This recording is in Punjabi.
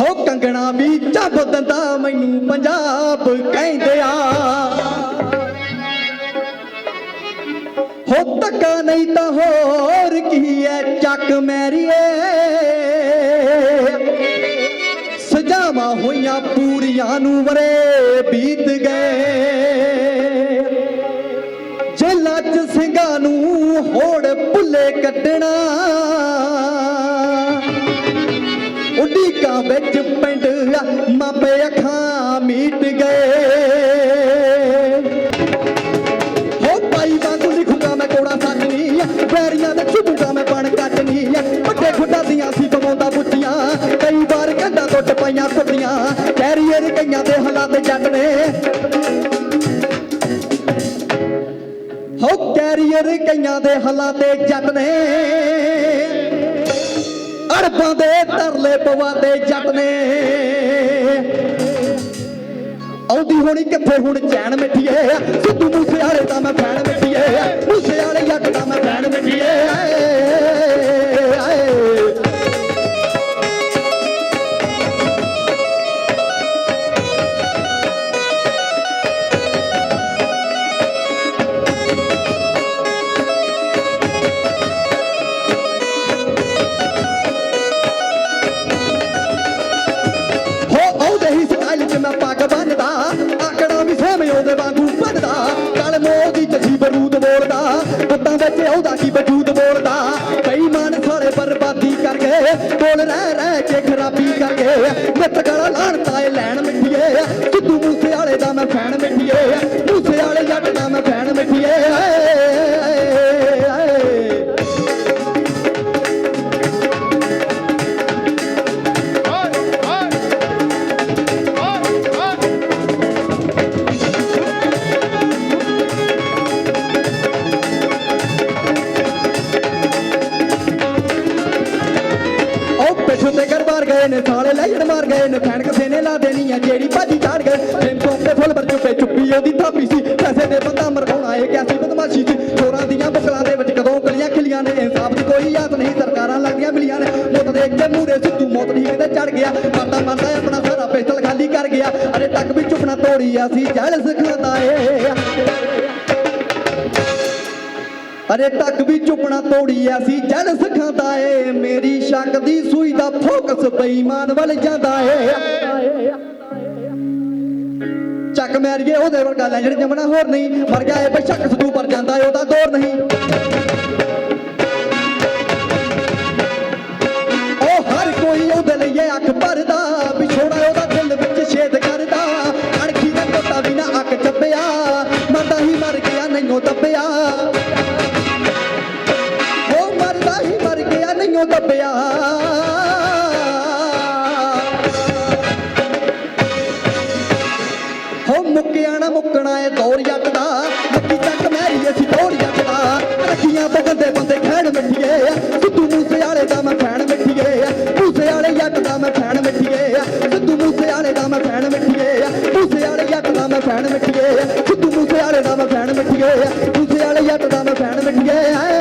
ਹੋ ਕੰਗਣਾ ਵੀ ਚੱਬ ਦੰਦਾ, ਮੈਨੂੰ ਪੰਜਾਬ ਕਹਿੰਦੇ ਆ। ਹੋ ਤੱਕਾ ਨਹੀਂ ਤਾਂ ਹੋਰ ਕੀ ਐ, ਚੱਕ ਮੈਰੀਏ। ਸਜਾਵਾਂ ਹੋਈਆਂ ਪੂਰੀਆਂ ਨੂੰ ਵਰੇ ਬੀਤ ਗਏ। ਜੇਲਾ ਚ ਸਿੰਘਾਂ ਨੂੰ ਹੋੜ ਭੁੱਲੇ ਕੱਟਣਾ ਉਡੀਕਾਂ ਵਿੱਚ ਪਿੰਡ ਮਾਪੇ ਅੱਖਾਂ ਮੀਟ ਗਏ। ਹੋ ਭਾਈ ਵਾਂਗੂ ਲਿਖੂਗਾ ਮੈਂ ਕੋੜਾ ਸੱਚ ਨਹੀਂ ਵੈਰੀਆਂ ਦੇ ਛੁੱਟੂਗਾ ਮੈਂ ਬਣ ਕੱਟ ਵੱਡੇ ਖੁੱਡਾ ਦੀਆਂ ਸੀ ਕਮਾਉਂਦਾ ਬੁੱਤੀਆਂ ਕਈ ਵਾਰ ਕੰਧਾਂ ਟੁੱਟ ਟਪਾਈਆਂ ਕੁੱਟੀਆਂ ਕੈਰੀਅਰ ਕਈਆਂ ਦੇ ਹਾਲਾਤ ਜੱਟ ਨੇ। ਹੋ ਕੈਰੀਅਰ ਕਈਆਂ ਦੇ ਹਾਲਾਤ ਜੱਟ ਨੇ। ਅਰਬਾਂ ਦੇ ਤਰਲੇ ਪਵਾਦੇ ਜੱਟ ਨੇ। ਆਉਂਦੀ ਹੋਣੀ ਕਿੱਥੇ ਹੁਣ ਚੈਨ ਮਿੱਠੀਏ ਸਿੱਧੂ ਮੂਸੇ ਵਾਲੇ ਤਾਂ ਮੈਂ ਫੈਨ ਮਿੱਠੀਏ ਮੂਸੇ ਵਾਲੇ ਜੱਟ ਦਾ ਮੈਂ ਫੈਨ ਮਿੱਠੀਏ ਬੋਲਦਾ ਪੁੱਤਾਂ ਵਿੱਚ ਉਹਦਾ ਕੀ ਵਜੂਦ ਬੋਲਦਾ? ਕਈ ਮਨ ਸਾਲੇ ਬਰਬਾਦੀ ਕਰ ਗਏ ਕੋਲ ਰਹਿ ਰਹਿ ਕੇ ਖਰਾਬੀ ਕਰ ਗਏ ਮਿੱਤ ਗਲਾ ਲਾਣ ਤਾਏ ਲੈਣ ਮਿੱਠੀਏ। ਸਿੱਧੂ ਮੂਸੇ ਵਾਲੇ ਦਾ ਮੈਂ ਫੈਨ ਮਿੱਠੀਏ। ਮੂਸੇ ਵਾਲੇ ਜੱਟ ਦਾ ਮੈਂ ਛੁੱਤੇ ਘਰ ਬਾਹਰ ਗਏ ਨੇ, ਸਾਲੇ ਲੈਣ ਮਾਰ ਗਏ ਨੇ ਫੈਨ ਕਿਸੇ ਨੇ ਲਾ ਦੇਣੀ ਆ, ਜਿਹੜੀ ਭਾਜੀ ਝਾੜ ਗਏ। ਟਿੰਮ ਤੇ ਫੁੱਲ ਪਰ ਚੁੱਪੇ ਚੁੱਪੀ ਉਹਦੀ ਥਾਪੀ ਸੀ। ਪੈਸੇ ਦੇ ਬੰਦਾ ਮਰਵਾਉਣਾ, ਇਹ ਕਿਆਸੀ ਬਦਮਾਸ਼ੀ ਸੀ। ਚੋਰਾਂ ਦੀਆਂ ਬੁਕਲਾਂ ਦੇ ਵਿੱਚ ਕਦੋਂ ਗਲੀਆਂ ਖਿਲੀਆਂ ਨੇ, ਇਨਸਾਫ ਦੀ ਕੋਈ ਯਾਦ ਨਹੀਂ, ਸਰਕਾਰਾਂ ਲੱਗਦੀਆਂ ਮਿਲੀਆਂ ਨੇ। ਮੁੱਤ ਦੇਖ ਕੇ ਮੂਰੇ ਸਿੱਧੂ ਮੌਤ ਨਹੀਂ ਕਿਤੇ ਚੜ ਗਿਆ। ਮਾਤਾ ਮਰਦਾ ਆਪਣਾ ਸਾਰਾ ਪਿਸਟਲ ਖਾਲੀ ਕਰ ਗਿਆ। ਅਰੇ ਤੱਕ ਵੀ ਚੁੱਪਣਾ ਤੋੜੀ ਆ ਸੀ ਜਲ ਸਿਖਾਉਂਦਾ ਏ। ਅਰੇ ਤੱਕ ਵੀ ਚੁੱਪਣਾ ਤੋੜੀ ਆ ਸੀ ਜੜ ਸਿਖਾਉਂਦਾ ਏ, ਮੇਰੀ ਸ਼ੱਕ ਦੀ ਸੂਈ ਦਾ ਫੋਕਸ ਬੇਈਮਾਨ ਵੱਲ ਜਾਂਦਾ ਏ। ਚੱਕ ਮੈਰੀਏ ਉਹਦੇ ਵਰਗਾ ਜਿਹੜੇ ਜਮਣਾ ਹੋਰ ਨਹੀਂ। ਮਰ ਗਿਆ ਏ, ਬੇਸ਼ੱਕ ਸਦੂ ਪਰ ਜਾਂਦਾ ਏ, ਉਹਦਾ ਦੌਰ ਨਹੀਂ। ਗਿਆ ਦੱਬਿਆ। ਹੋ ਮੁੱਕਿਆ ਨਾ ਮੁੱਕਣਾ ਏ ਦੌਰ ਜੱਟ ਦਾ। ਲੱਕੀ ਚੱਕ ਮੈਰੀ ਅਸੀਂ ਦੌਰ ਜੱਟ ਦਾ। ਰੱਖੀਆਂ ਬਗੰਦੇ ਬੰਦੇ ਖੈਣ ਮਿੱਠੀਏ। ਸਿੱਧੂ ਮੂਸੇ ਵਾਲੇ ਦਾ ਮੈਂ ਫੈਨ ਮਿੱਠੀਏ। ਮੂਸੇ ਵਾਲੇ ਜੱਟ ਦਾ ਮੈਂ ਫੈਨ ਮਿੱਠੀਏ। ਸਿੱਧੂ ਮੂਸੇ ਵਾਲੇ ਦਾ ਮੈਂ ਫੈਨ ਮਿੱਠੀਏ। ਮੂਸੇ ਵਾਲੇ ਜੱਟ ਦਾ ਮੈਂ ਫੈਨ ਮਿੱਠੀਏ। ਸਿੱਧੂ ਮੂਸੇ ਵਾਲੇ ਦਾ ਮੈਂ ਫੈਨ ਮਿੱਠੀਏ।